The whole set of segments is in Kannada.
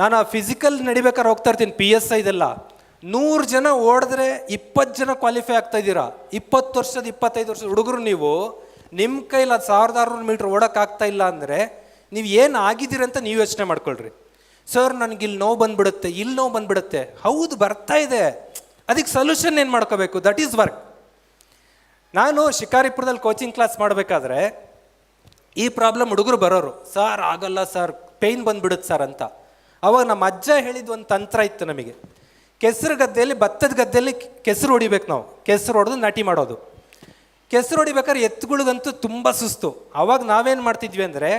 ನಾನು ಆ ಫಿಸಿಕಲ್ ನಡಿಬೇಕಾದ್ರೆ ಹೋಗ್ತಾ ಇರ್ತೀನಿ ಪಿ ಎಸ್ ಐದೆಲ್ಲ ನೂರು ಜನ ಓಡಿದ್ರೆ ಇಪ್ಪತ್ತು ಜನ ಕ್ವಾಲಿಫೈ ಆಗ್ತಾ ಇದ್ದೀರಾ? ಇಪ್ಪತ್ತು ವರ್ಷದ, ಇಪ್ಪತ್ತೈದು ವರ್ಷದ ಹುಡುಗರು ನೀವು ನಿಮ್ಮ ಕೈಲಿ ಅದು ಸಾವಿರದ ಆರುನೂರು ಮೀಟ್ರ್ ಓಡೋಕ್ಕಾಗ್ತಾ ಇಲ್ಲ ಅಂದರೆ ನೀವು ಏನು ಆಗಿದ್ದೀರ ಅಂತ ನೀವು ಯೋಚನೆ ಮಾಡ್ಕೊಳ್ರಿ. ಸರ್ ನನಗೆ ಇಲ್ಲಿ ನೋವು ಬಂದ್ಬಿಡುತ್ತೆ, ಇಲ್ಲಿ ನೋವು ಬಂದ್ಬಿಡುತ್ತೆ. ಹೌದು, ಬರ್ತಾ ಇದೆ. ಅದಕ್ಕೆ ಸೊಲ್ಯೂಷನ್ ಏನು ಮಾಡ್ಕೋಬೇಕು? ದಟ್ ಈಸ್ ವರ್ಕ್ ನಾನು ಶಿಕಾರಿಪುರದಲ್ಲಿ ಕೋಚಿಂಗ್ ಕ್ಲಾಸ್ ಮಾಡಬೇಕಾದ್ರೆ ಈ ಪ್ರಾಬ್ಲಮ್ ಹುಡುಗರು ಬರೋರು. ಸರ್ ಆಗಲ್ಲ ಸರ್ ಪೇಯ್ನ್ ಬಂದ್ಬಿಡುತ್ತೆ ಸರ್ ಅಂತ. ಅವಾಗ ನಮ್ಮ ಅಜ್ಜ ಹೇಳಿದ ಒಂದು ತಂತ್ರ ಇತ್ತು ನಮಗೆ. ಕೆಸರು ಗದ್ದೆಯಲ್ಲಿ, ಭತ್ತದ ಗದ್ದೆಯಲ್ಲಿ ಕೆಸರು ಹೊಡಿಬೇಕು ನಾವು. ಕೆಸರು ಹೊಡೆದು ನಾಟಿ ಮಾಡೋದು. ಕೆಸರು ಹೊಡಿಬೇಕಾದ್ರೆ ಎತ್ತುಗಳಿಗಂತೂ ತುಂಬ ಸುಸ್ತು. ಅವಾಗ ನಾವೇನು ಮಾಡ್ತಿದ್ವಿ ಅಂದರೆ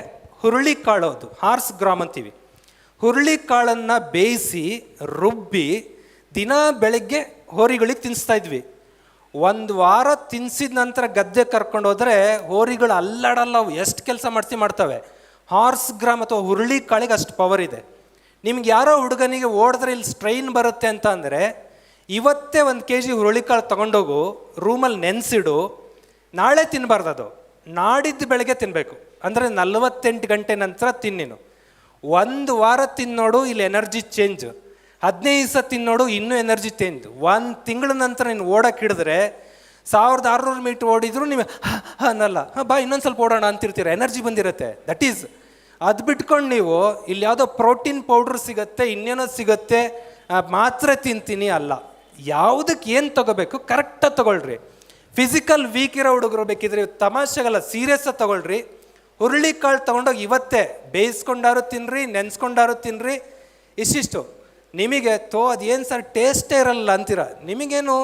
ಹುರುಳಿ ಕಾಳು ಅದು, ಹಾರ್ಸ್ ಗ್ರಾಮ್ ಅಂತೀವಿ. ಹುರುಳಿ ಕಾಳನ್ನು ಬೇಯಿಸಿ, ರುಬ್ಬಿ ದಿನ ಬೆಳಗ್ಗೆ ಹೋರಿಗಳಿಗೆ ತಿನ್ನಿಸ್ತಾ ಇದ್ವಿ. ಒಂದು ವಾರ ತಿನ್ಸಿದ ನಂತರ ಗದ್ದೆ ಕರ್ಕೊಂಡು ಹೋದರೆ ಹೋರಿಗಳು ಅಲ್ಲಾಡಲ್ಲ ಎಷ್ಟು ಕೆಲಸ ಮಾಡಿಸಿ ಮಾಡ್ತವೆ. ಹಾರ್ಸ್ ಗ್ರಾಮ್ ಅಥವಾ ಹುರುಳಿ ಕಾಳಿಗೆ ಅಷ್ಟು ಪವರ್ ಇದೆ. ನಿಮ್ಗೆ ಯಾರೋ ಹುಡುಗನಿಗೆ ಓಡಿದ್ರೆ ಇಲ್ಲಿ ಸ್ಟ್ರೈನ್ ಬರುತ್ತೆ ಅಂತ ಅಂದರೆ ಇವತ್ತೇ ಒಂದು ಕೆ ಜಿ ಹುರುಳಿಕಾಳು ತೊಗೊಂಡೋಗು ರೂಮಲ್ಲಿ ನೆನೆಸಿಡು, ನಾಳೆ ತಿನ್ನಬಾರ್ದು ಅದು. ನಾಡಿದ್ದು ಬೆಳಗ್ಗೆ ತಿನ್ನಬೇಕು ಅಂದರೆ ನಲ್ವತ್ತೆಂಟು ಗಂಟೆ ನಂತರ ತಿನ್ನಿನು ಒಂದು ವಾರ ತಿನ್ನೋಡು, ಇಲ್ಲಿ ಎನರ್ಜಿ ಚೇಂಜ್ ಹದಿನೈದು ದಿವಸ ತಿನ್ನೋಡು, ಇನ್ನೂ ಎನರ್ಜಿ ಚೇಂಜ್ ಒಂದು ತಿಂಗಳ ನಂತರ ನೀನು ಓಡಕ್ಕೆ ಹಿಡಿದ್ರೆ, ಸಾವಿರದ ಆರುನೂರು ಮೀಟ್ರ್ ಓಡಿದ್ರು, ನೀವು ಅನ್ನಲ್ಲ. ಹಾಂ, ಬಾ, ಇನ್ನೊಂದು ಸ್ವಲ್ಪ ಓಡೋಣ ಅಂತಿರ್ತೀರ. ಎನರ್ಜಿ ಬಂದಿರುತ್ತೆ. ದಟ್ ಈಸ್ ಅದು ಬಿಟ್ಕೊಂಡು ನೀವು ಇಲ್ಲಿ ಯಾವುದೋ ಪ್ರೋಟೀನ್ ಪೌಡ್ರ್ ಸಿಗುತ್ತೆ, ಇನ್ನೇನೋ ಸಿಗುತ್ತೆ ಮಾತ್ರ ತಿಂತೀನಿ ಅಲ್ಲ. ಯಾವುದಕ್ಕೆ ಏನು ತಗೋಬೇಕು? ಕರೆಕ್ಟಾಗಿ ತಗೊಳ್ರಿ. ಫಿಸಿಕಲ್ ವೀಕ್ ಇರೋ ಹುಡುಗರು ಬೇಕಿದ್ರೆ ತಮಾಷೆಗಲ್ಲ ಸೀರಿಯಸ್ಸಾಗಿ ತಗೊಳ್ರಿ. ಹುರುಳಿಕಾಳು ತೊಗೊಂಡೋಗಿ ಇವತ್ತೇ ಬೇಯಿಸ್ಕೊಂಡಾರು ತಿನ್ನಿರಿ ನೆನೆಸ್ಕೊಂಡಾರು ತಿನ್ನಿರಿ ಇಷ್ಟಿಷ್ಟು. ನಿಮಗೆ ತೋ, ಅದೇನು ಸರ್ ಟೇಸ್ಟೇ ಇರಲ್ಲ ಅಂತೀರ? ನಿಮಗೇನು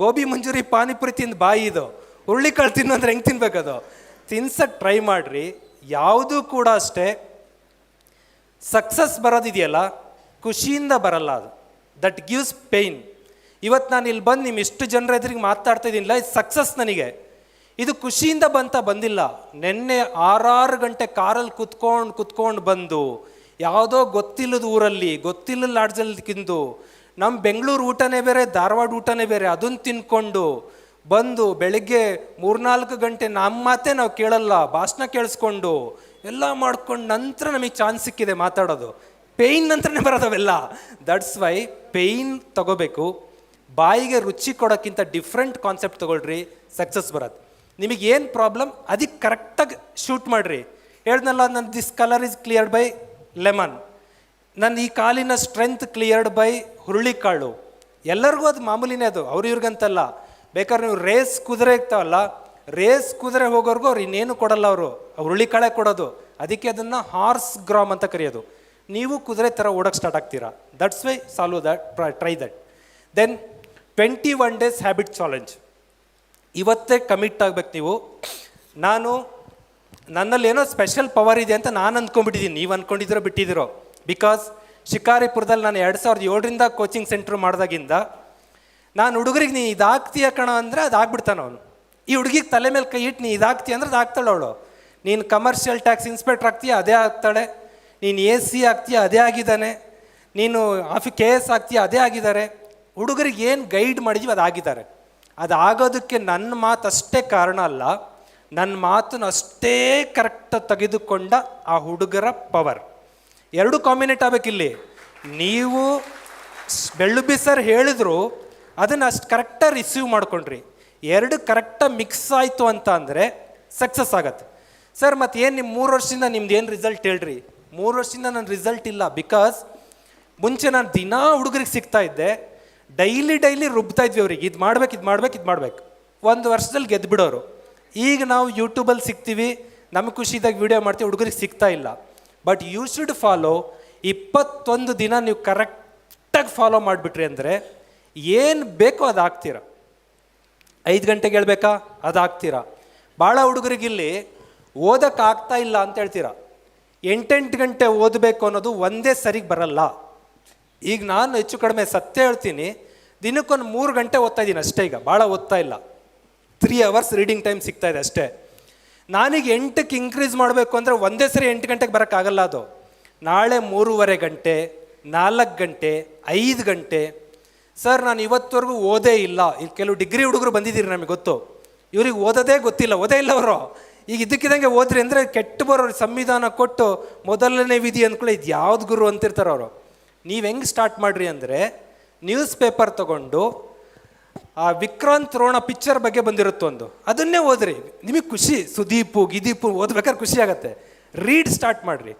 ಗೋಬಿ ಮಂಜೂರಿ ಪಾನಿಪುರಿ ತಿಂದು ಬಾಯಿ ಇದು. ಹುರುಳಿಕಾಳು ತಿನ್ನು ಅಂದ್ರೆ ಹೆಂಗೆ ತಿನ್ಬೇಕದು? ತಿನ್ಸಕ್ಕೆ ಟ್ರೈ ಮಾಡಿರಿ. ಯಾವುದೂ ಕೂಡ ಅಷ್ಟೇ ಸಕ್ಸಸ್ ಬರೋದಿದೆಯಲ್ಲ, ಖುಷಿಯಿಂದ ಬರಲ್ಲ ಅದು. ದಟ್ ಗಿವ್ಸ್ ಪೇಯ್ನ್ ಇವತ್ತು ನಾನು ಇಲ್ಲಿ ಬಂದು ನಿಮ್ಮ ಇಷ್ಟು ಜನರ ಎದುರಿಗೆ ಮಾತಾಡ್ತಾ ಇದ್ದೀನಿಲ್ಲ ಇದು ಸಕ್ಸಸ್ ನನಗೆ. ಇದು ಖುಷಿಯಿಂದ ಬಂತ ಬಂದಿಲ್ಲ. ನಿನ್ನೆ ಆರಾರು ಗಂಟೆ ಕಾರಲ್ಲಿ ಕುತ್ಕೊಂಡು ಕುತ್ಕೊಂಡು ಬಂದು, ಯಾವುದೋ ಗೊತ್ತಿಲ್ಲದ ಊರಲ್ಲಿ, ಗೊತ್ತಿಲ್ಲದ ಲಾಡ್ಜಲ್ಲಿ ತಿಂದು ನಮ್ಮ ಬೆಂಗಳೂರು ಊಟನೇ ಬೇರೆ, ಧಾರವಾಡ ಊಟನೇ ಬೇರೆ ಅದನ್ನು ತಿನ್ಕೊಂಡು ಬಂದು ಬೆಳಿಗ್ಗೆ ಮೂರ್ನಾಲ್ಕು ಗಂಟೆ ನಮ್ಮ ಮಾತೇ ನಾವು ಕೇಳಲ್ಲ, ಭಾಷಣ ಕೇಳಿಸ್ಕೊಂಡು ಎಲ್ಲ ಮಾಡ್ಕೊಂಡು ನಂತರ ನಮಗೆ ಚಾನ್ಸ್ ಸಿಕ್ಕಿದೆ ಮಾತಾಡೋದು. ಪೇಯ್ನ್ ನಂತರನೇ ಬರೋದವೆಲ್ಲ. ದಟ್ಸ್ ವೈ ಪೇಯ್ನ್ ತಗೋಬೇಕು. ಬಾಯಿಗೆ ರುಚಿ ಕೊಡೋಕ್ಕಿಂತ ಡಿಫ್ರೆಂಟ್ ಕಾನ್ಸೆಪ್ಟ್ ತೊಗೊಳ್ರಿ ಸಕ್ಸಸ್ ಬರೋದು. ನಿಮಗೆ ಏನು ಪ್ರಾಬ್ಲಮ್ ಅದಕ್ಕೆ ಕರೆಕ್ಟಾಗಿ ಶೂಟ್ ಮಾಡಿರಿ. ಹೇಳ್ದಲ್ಲ ನನ್ನ this colour is cleared by lemon ನನ್ನ ಈ ಕಾಲಿನ ಸ್ಟ್ರೆಂತ್ ಕ್ಲಿಯರ್ಡ್ ಬೈ ಹುರುಳಿಕಾಳು. ಎಲ್ಲರಿಗೂ ಅದು ಮಾಮೂಲಿನೇ ಅದು, ಅವ್ರು ಇವ್ರಿಗಂತಲ್ಲ. ಬೇಕಾದ್ರೆ ನೀವು ರೇಸ್ ಕುದುರೆ ಇರ್ತಾವಲ್ಲ, ರೇಸ್ ಕುದುರೆ ಹೋಗೋರ್ಗು ಅವ್ರು ಇನ್ನೇನು ಕೊಡಲ್ಲ ಅವರು. ಹುರುಳಿಕಾಳೆ ಕೊಡೋದು. ಅದಕ್ಕೆ ಅದನ್ನು ಹಾರ್ಸ್ ಗ್ರಾಮ್ ಅಂತ ಕರೆಯೋದು. ನೀವು ಕುದುರೆ ಥರ ಓಡಕ್ಕೆ ಸ್ಟಾರ್ಟ್ ಆಗ್ತೀರಾ? That's why solve that try that then twenty one days habit challenge ಇವತ್ತೇ ಕಮಿಟ್ ಆಗ್ಬೇಕು ನೀವು. ನಾನು, ನನ್ನಲ್ಲಿ ಏನೋ ಸ್ಪೆಷಲ್ ಪವರ್ ಇದೆ ಅಂತ ನಾನು ಅಂದ್ಕೊಂಡ್ಬಿಟ್ಟಿದ್ದೀನಿ ನೀವು ಅಂದ್ಕೊಂಡಿದ್ದೀರೋ ಬಿಟ್ಟಿದ್ದೀರೋ. ಬಿಕಾಸ್ ಶಿಕಾರಿಪುರದಲ್ಲಿ ನಾನು ಎರಡು ಸಾವಿರದ ಏಳರಿಂದ ಕೋಚಿಂಗ್ ಸೆಂಟ್ರ್ ಮಾಡಿದಾಗಿಂದ ನಾನು ಹುಡುಗರಿಗೆ ನೀ ಇದಾಗ್ತೀಯ ಕಣ ಅಂದರೆ ಅದು ಆಗ್ಬಿಡ್ತಾನೆ ಅವನು. ಈ ಹುಡುಗಿಗೆ ತಲೆ ಮೇಲೆ ಕೈ ಇಟ್ಟು ನೀ ಇದಾಗ್ತೀಯ ಅಂದ್ರೆ ಅದು ಅವಳು. ನೀನು ಕಮರ್ಷಿಯಲ್ ಟ್ಯಾಕ್ಸ್ ಇನ್ಸ್ಪೆಕ್ಟರ್ ಆಗ್ತೀಯ, ಅದೇ ಆಗ್ತಾಳೆ. ನೀನು ಎ ಸಿ ಆಗ್ತೀಯ, ಅದೇ ಆಗಿದ್ದಾನೆ. ನೀನು ಆಫಿ ಕೆ ಎಸ್ ಆಗ್ತೀಯ, ಅದೇ ಆಗಿದ್ದಾರೆ. ಹುಡುಗರಿಗೆ ಏನು ಗೈಡ್ ಮಾಡಿದೀವಿ ಅದು ಆಗಿದ್ದಾರೆ. ಅದು ಆಗೋದಕ್ಕೆ ನನ್ನ ಮಾತು ಅಷ್ಟೇ ಕಾರಣ ಅಲ್ಲ. ನನ್ನ ಮಾತನ್ನು ಅಷ್ಟೇ ಕರೆಕ್ಟಾಗಿ ತೆಗೆದುಕೊಂಡ ಆ ಹುಡುಗರ ಪವರ್ ಎರಡು ಕಾಂಬಿನೇಟ್ ಆಗಬೇಕಿಲ್ಲಿ. ನೀವು ಬೆಳ್ಳುಬ್ಬಿ ಸರ್ ಹೇಳಿದ್ರು ಅದನ್ನು ಅಷ್ಟು ಕರೆಕ್ಟಾಗಿ ರಿಸೀವ್ ಮಾಡ್ಕೊಂಡ್ರಿ. ಎರಡು ಕರೆಕ್ಟಾಗಿ ಮಿಕ್ಸ್ ಆಯಿತು ಅಂತ ಅಂದರೆ ಸಕ್ಸಸ್ ಆಗತ್ತೆ. ಸರ್ ಮತ್ತು ಏನು ನಿಮ್ಮ ಮೂರು ವರ್ಷದಿಂದ ನಿಮ್ದು ಏನು ರಿಸಲ್ಟ್ ಹೇಳ್ರಿ? ಮೂರು ವರ್ಷದಿಂದ ನನ್ನ ರಿಸಲ್ಟ್ ಇಲ್ಲ ಬಿಕಾಸ್ ಮುಂಚೆ ನಾನು ದಿನಾ ಹುಡುಗರಿಗೆ ಸಿಗ್ತಾ ಇದ್ದೆ. ಡೈಲಿ ಡೈಲಿ ರುಬ್ತಾ ಇದ್ವಿ ಅವ್ರಿಗೆ. ಇದು ಮಾಡ್ಬೇಕು ಇದು ಮಾಡ್ಬೇಕು ಇದು ಮಾಡ್ಬೇಕು. ಒಂದು ವರ್ಷದಲ್ಲಿ ಗೆದ್ದುಬಿಡೋರು ಈಗ ನಾವು ಯೂಟ್ಯೂಬಲ್ಲಿ ಸಿಗ್ತೀವಿ. ನಮಗೆ ಖುಷಿದಾಗ ವಿಡಿಯೋ ಮಾಡ್ತೀವಿ. ಹುಡುಗರಿಗೆ ಸಿಗ್ತಾ ಇಲ್ಲ. ಬಟ್ ಯು ಶುಡ್ ಫಾಲೋ ಇಪ್ಪತ್ತೊಂದು ದಿನ ನೀವು ಕರೆಕ್ಟಾಗಿ ಫಾಲೋ ಮಾಡಿಬಿಟ್ರಿ ಅಂದರೆ ಏನು ಬೇಕೋ ಅದು ಆಗ್ತೀರ ಐದು ಗಂಟೆಗೆ ಹೇಳ್ಬೇಕಾ? ಅದು ಆಗ್ತೀರ ಭಾಳ ಹುಡುಗರಿಗಿಲ್ಲಿ ಓದೋಕ್ಕಾಗ್ತಾ ಇಲ್ಲ ಅಂತ ಹೇಳ್ತೀರ. ಎಂಟೆಂಟು ಗಂಟೆ ಓದಬೇಕು ಅನ್ನೋದು ಒಂದೇ ಸರಿಗೆ ಬರಲ್ಲ. ಈಗ ನಾನು ಹೆಚ್ಚು ಕಡಿಮೆ ಸತ್ಯ ಹೇಳ್ತೀನಿ. ದಿನಕ್ಕೊಂದು ಮೂರು ಗಂಟೆ ಓದ್ತಾ ಇದ್ದೀನಿ ಅಷ್ಟೇ ಈಗ ಭಾಳ ಓದ್ತಾ ಇಲ್ಲ. ತ್ರೀ ಅವರ್ಸ್ ರೀಡಿಂಗ್ ಟೈಮ್ ಸಿಗ್ತಾ ಇದೆ ಅಷ್ಟೇ. ನಾನೀಗ ಎಂಟಕ್ಕೆ ಇನ್ಕ್ರೀಸ್ ಮಾಡಬೇಕು ಅಂದರೆ ಒಂದೇ ಸರಿ ಎಂಟು ಗಂಟೆಗೆ ಬರೋಕ್ಕಾಗಲ್ಲ ಅದು. ನಾಳೆ ಮೂರುವರೆ ಗಂಟೆ, ನಾಲ್ಕು ಗಂಟೆ, ಐದು ಗಂಟೆ ಸರ್ ನಾನು ಇವತ್ತವರೆಗೂ ಓದೇ ಇಲ್ಲ. ಇಲ್ಲಿ ಕೆಲವು ಡಿಗ್ರಿ ಹುಡುಗರು ಬಂದಿದ್ದೀರಿ ನಮಗೆ ಗೊತ್ತು. ಇವ್ರಿಗೆ ಓದೋದೇ ಗೊತ್ತಿಲ್ಲ, ಓದೇ ಇಲ್ಲ ಅವರು. ಈಗ ಇದಕ್ಕಿದಂಗೆ ಓದ್ರಿ ಅಂದರೆ ಕೆಟ್ಟು ಬರೋರು ಸಂವಿಧಾನ ಕೊಟ್ಟು ಮೊದಲನೇ ವಿಧಿ ಅಂದ್ಕೊಳ್ಳಿ ಇದು ಯಾವ್ದು ಗುರು ಅಂತಿರ್ತಾರೆ ಅವರು. ನೀವು ಹೆಂಗೆ ಸ್ಟಾರ್ಟ್ ಮಾಡ್ರಿ ಅಂದರೆ ನ್ಯೂಸ್ ಪೇಪರ್ ತಗೊಂಡು, ಆ ವಿಕ್ರಾಂತ್ ರೋಣ ಪಿಕ್ಚರ್ ಬಗ್ಗೆ ಬಂದಿರುತ್ತೆ ಒಂದು, ಅದನ್ನೇ ಓದ್ರಿ. ನಿಮಗೆ ಖುಷಿ? ಸುದೀಪು, ಗಿದೀಪು ಓದ್ಬೇಕಾದ್ರೆ ಖುಷಿ ಆಗುತ್ತೆ. ರೀಡ್ ಸ್ಟಾರ್ಟ್ ಮಾಡಿರಿ.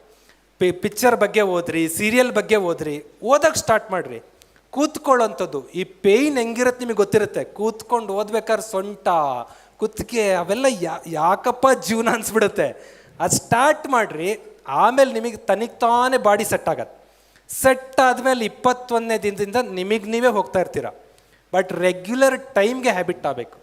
ಪಿ ಪಿಕ್ಚರ್ ಬಗ್ಗೆ ಓದ್ರಿ ಸೀರಿಯಲ್ ಬಗ್ಗೆ ಓದ್ರಿ. ಓದಕ್ಕೆ ಸ್ಟಾರ್ಟ್ ಮಾಡಿರಿ. ಕೂತ್ಕೊಳ್ಳೋಂಥದ್ದು. ಈ ಪೇಯ್ನ್ ಹೆಂಗಿರತ್ತೆ ನಿಮಗೆ ಗೊತ್ತಿರುತ್ತೆ. ಕೂತ್ಕೊಂಡು ಓದ್ಬೇಕಾದ್ರೆ ಸೊಂಟ, ಕುತ್ತಿಗೆ ಅವೆಲ್ಲ ಯಾ, ಯಾಕಪ್ಪ ಜೀವನ ಅನಿಸ್ಬಿಡುತ್ತೆ. ಅದು ಸ್ಟಾರ್ಟ್ ಮಾಡಿರಿ, ಆಮೇಲೆ ನಿಮಗೆ ತನಿಗೆ ತಾನೇ ಬಾಡಿ ಸೆಟ್ ಆಗತ್ತೆ. ಸೆಟ್ ಆದಮೇಲೆ ಇಪ್ಪತ್ತೊಂದನೇ ದಿನದಿಂದ ನಿಮಗೆ ನೀವೇ ಹೋಗ್ತಾ ಇರ್ತೀರ. ಬಟ್ ರೆಗ್ಯುಲರ್ ಟೈಮ್ಗೆ ಹ್ಯಾಬಿಟ್ ಆಗಬೇಕು.